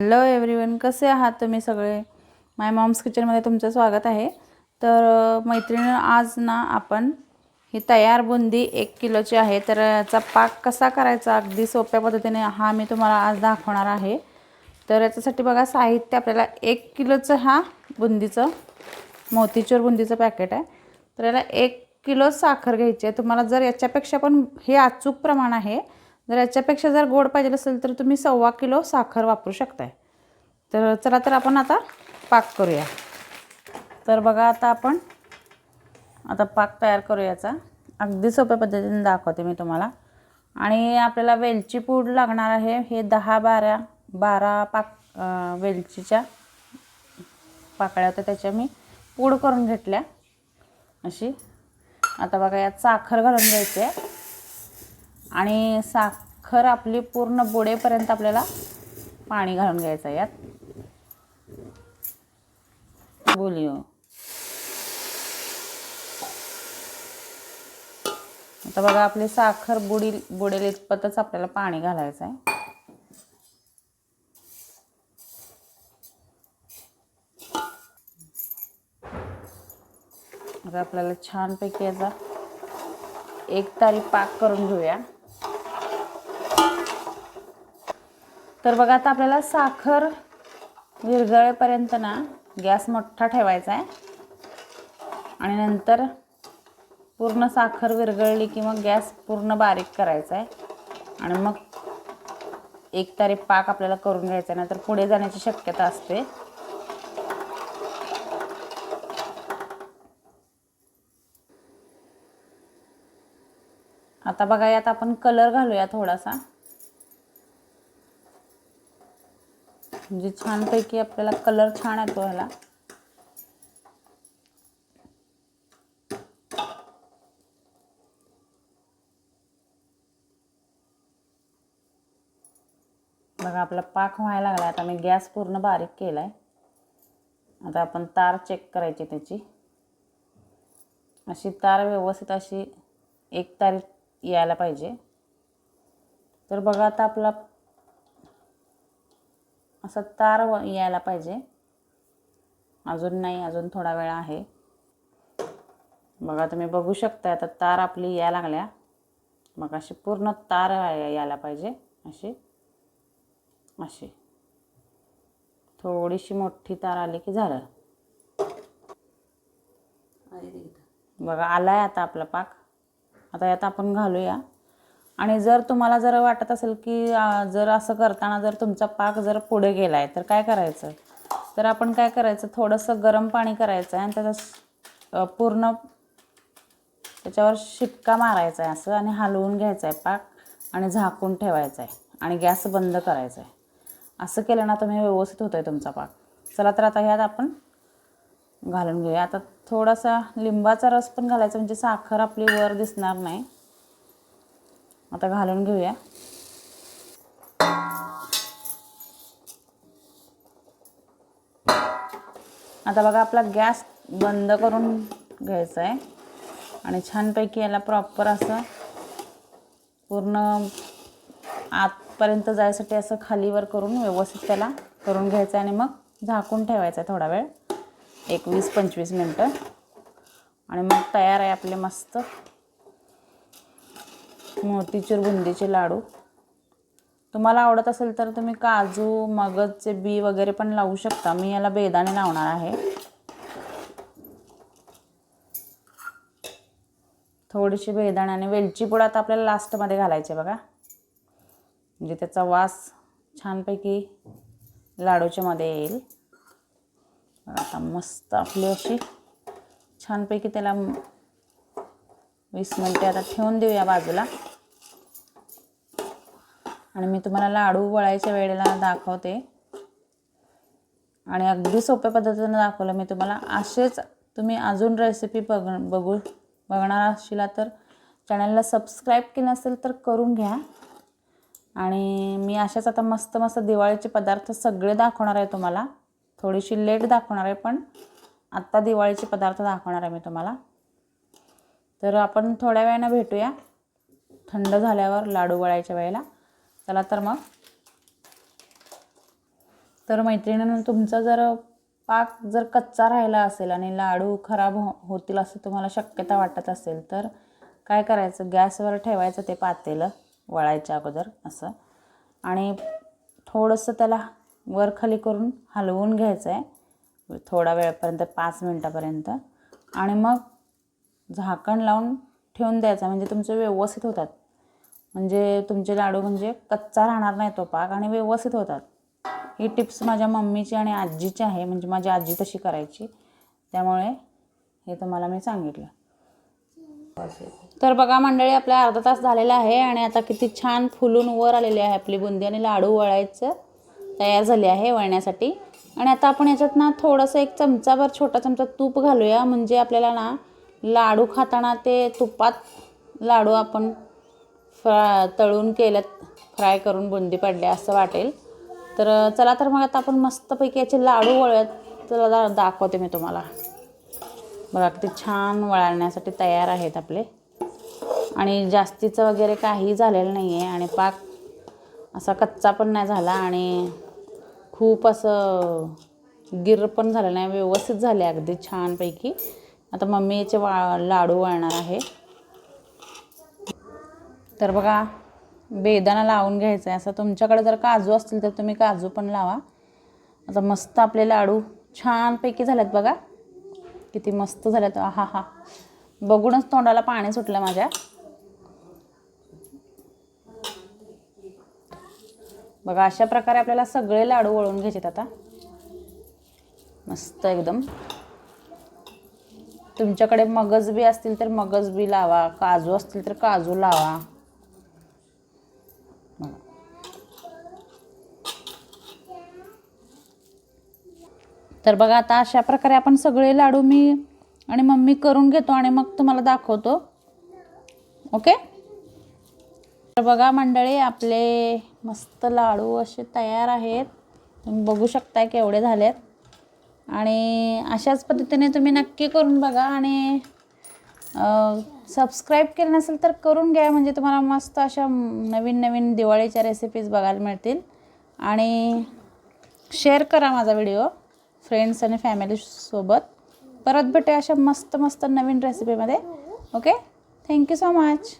Hello everyone कसे आहात तुम्ही सगळे? माय मॉम्स किचनमध्ये तुमचं स्वागत आहे. तर मैत्रिणी आज ना आपण ही तयार बुंदी एक किलोची आहे. तर याचा पाक कसा करायचा अगदी सोप्या पद्धतीने हा मी तुम्हाला आज दाखवणार आहे. तर याच्यासाठी बघा साहित्य आपल्याला एक किलोचं हा बुंदीचं मोतीचूर बुंदीचं पॅकेट आहे. तर याला एक किलो साखर घ्यायची आहे. तुम्हाला जर याच्यापेक्षा पण हे अचूक प्रमाण आहे जर याच्यापेक्षा जर गोड पाहिजे असेल तर तुम्ही सव्वा किलो साखर वापरू शकताय. तर चला तर आपण आता पाक करूया. तर बघा आता आपण आता पाक तयार करू याचा अगदी सोप्या पद्धतीने दाखवते मी तुम्हाला. आणि आपल्याला वेलची पूड लागणार आहे. हे दहा बारा बारा पाक वेलचीच्या पाकळ्या होत्या. त्याच्या मी पूड करून घेतल्या. अशी. आता बघा यात साखर घालून घ्यायची आहे. आणि साख साखर आपली पूर्ण बुडेपर्यंत आपल्याला पाणी घालून घ्यायचं आहे यात बोलिओ हो. आता बघा आपली साखर बुडी बुडेल इतपतच आपल्याला पाणी घालायचं आहे. आता आपल्याला छानपैकी याचा एक तारी पाक करून घेऊया. तर बघा आता आपल्याला साखर विरघळेपर्यंत ना गॅस मोठा ठेवायचा आहे. आणि नंतर पूर्ण साखर विरघळली की मग गॅस पूर्ण बारीक करायचा आहे. आणि मग एक तारी पाक आपल्याला करून घ्यायचा आहे नंतर पुढे जाण्याची शक्यता असते. आता बघा यात आपण कलर घालूया थोडासा. म्हणजे छानपैकी आपल्याला कलर छान येतो ह्याला. बघा आपला पाक व्हायला लागला. आता मी गॅस पूर्ण बारीक केला आहे आता आपण तार चेक करायची त्याची. अशी तार व्यवस्थित अशी एक तारीख यायला पाहिजे. तर बघा आता आपला असा तार यायला पाहिजे. अजून नाही अजून थोडा वेळ आहे. बघा तुम्ही बघू शकता आता तार आपली यायला लागल्या. मग अशी पूर्ण तार या- यायला पाहिजे अशी. अशी. थोडीशी मोठी तार आली की झालं. बघा आलाय आता आपला पाक. आता यात आपण घालूया. आणि जर तुम्हाला जर वाटत असेल की जर असं करताना जर तुमचा पाक जर पुढे गेला आहे तर काय करायचं? तर आपण काय करायचं? थोडंसं गरम पाणी करायचं आहे आणि त्याचा पूर्ण त्याच्यावर शिपका मारायचा आहे असं आणि हलवून घ्यायचा आहे पाक आणि झाकून ठेवायचा आहे आणि गॅस बंद करायचा आहे असं केलं ना तुम्ही व्यवस्थित होतो आहे तुमचा पाक. चला तर आता ह्यात आपण घालून घेऊया. आता थोडासा लिंबाचा रस पण घालायचा म्हणजे साखर आपली वर दिसणार नाही. आता घालून घेऊया. आता बघा आपला गॅस बंद करून घ्यायचा आहे आणि छानपैकी याला प्रॉपर असं पूर्ण आतपर्यंत जायसाठी असं खालीवर करून व्यवस्थित त्याला करून घ्यायचं आहे आणि मग झाकून ठेवायचं आहे थोडा वेळ. एक वीस पंचवीस मिनटं. आणि मग तयार आहे आपले मस्त मोतीचूर बुंदीचे लाडू. तुम्हाला आवडत असेल तर तुम्ही काजू मगजचे बी वगैरे पण लावू शकता. मी याला बेदाणे लावणार आहे. थोडीशी बेदाणे आणि वेलची पूड आता आपल्याला लास्टमध्ये घालायचे बघा. म्हणजे त्याचा वास छानपैकी लाडूच्या मध्ये येईल. आता मस्त आपली अशी छानपैकी त्याला वीस मिनटे आता ठेवून देऊया बाजूला. आणि मी तुम्हाला लाडू वळायच्या वेळेला दाखवते. आणि अगदी सोप्या पद्धतीनं दाखवलं मी तुम्हाला असेच तुम्ही अजून रेसिपी बघ बघू बघणार असशिला तर चॅनलला सबस्क्राईब केलं असेल तर करून घ्या. आणि मी अशाच आता मस्त मस्त दिवाळीचे पदार्थ सगळे दाखवणार आहे तुम्हाला. थोडीशी लेट दाखवणार आहे पण आत्ता दिवाळीचे पदार्थ दाखवणार आहे मी तुम्हाला. तर आपण थोड्या वेळानं भेटूया. थंड झाल्यावर लाडू वळायच्या वेळेला. चला तर मग. तर मैत्रिणीनं तुमचा जर पाक जर कच्चा राहिला असेल आणि लाडू खराब हो होतील असं तुम्हाला शक्यता वाटत असेल तर काय करायचं? गॅसवर ठेवायचं ते पातेलं वळायच्या अगोदर असं. आणि थोडंसं त्याला वर खाली करून हलवून घ्यायचं आहे थोडा वेळपर्यंत पाच मिनटापर्यंत. आणि मग झाकण लावून ठेवून द्यायचं. म्हणजे तुमचे व्यवस्थित होतात. म्हणजे तुमचे लाडू म्हणजे कच्चा राहणार नाही तो पाक आणि व्यवस्थित होतात. ही टिप्स माझ्या मम्मीची आणि आजीची आहे म्हणजे माझी आजी तशी करायची. त्यामुळे हे तुम्हाला मी सांगितलं. तर बघा मंडळी आपल्या अर्धा तास झालेला आहे आणि आता किती छान फुलून वर आलेली आहे आपली बुंदी आणि लाडू वळायचं तयार झाली आहे वळण्यासाठी. आणि आता आपण याच्यात ना थोडंसं एक चमचाभर छोटा चमचा तूप घालूया. म्हणजे आपल्याला ना लाडू खाताना ते तुपात लाडू आपण फ्रा तळून केल्यात फ्राय करून बुंदी पडल्या असं वाटेल. तर चला तर मग आता आपण मस्तपैकी याचे लाडू वळूयात. चला दा दाखवते मी तुम्हाला. बघा किती छान वळण्यासाठी तयार आहेत आपले. आणि जास्तीचं वगैरे काही झालेलं नाही आहे आणि पाक असा कच्चा पण नाही झाला आणि खूप असं गिर पण झालं नाही व्यवस्थित झाले अगदी छानपैकी. आता मम्मी याचे वा लाडू वळणार आहे. तर बघा बेदाना लावून घ्यायचा आहे असं तुमच्याकडे जर काजू असतील तर तुम्ही काजू पण लावा. आता मस्त आपले लाडू छानपैकी झाल्यात बघा. किती मस्त झाल्यात हा हा. बघूनच तोंडाला पाणी सुटलं माझ्या. बघा अशा प्रकारे आपल्याला सगळे लाडू वळून घ्यायचे आता. मस्त एकदम. तुमच्याकडे मगज बी असतील तर मगज बी लावा. काजू असतील तर काजू लावा. तर बघा आता अशा प्रकारे आपण सगळे लाडू मी आणि मम्मी करून घेतो आणि मग तुम्हाला दाखवतो. ओके? तर बघा मंडळी आपले मस्त लाडू असे तयार आहेत. तुम्ही बघू शकताय केवढे झालेत. आणि अशाच पद्धतीने तुम्ही नक्की करून बघा आणि सबस्क्राईब केलं नसेल तर करून घ्या. म्हणजे तुम्हाला मस्त अशा नवीन नवीन दिवाळीच्या रेसिपीज बघायला मिळतील. आणि शेअर करा माझा व्हिडिओ फ्रेंड्स आणि फॅमिलीसोबत परत भेटूया अशा मस्त मस्त नवीन रेसिपीमध्ये okay thank you so much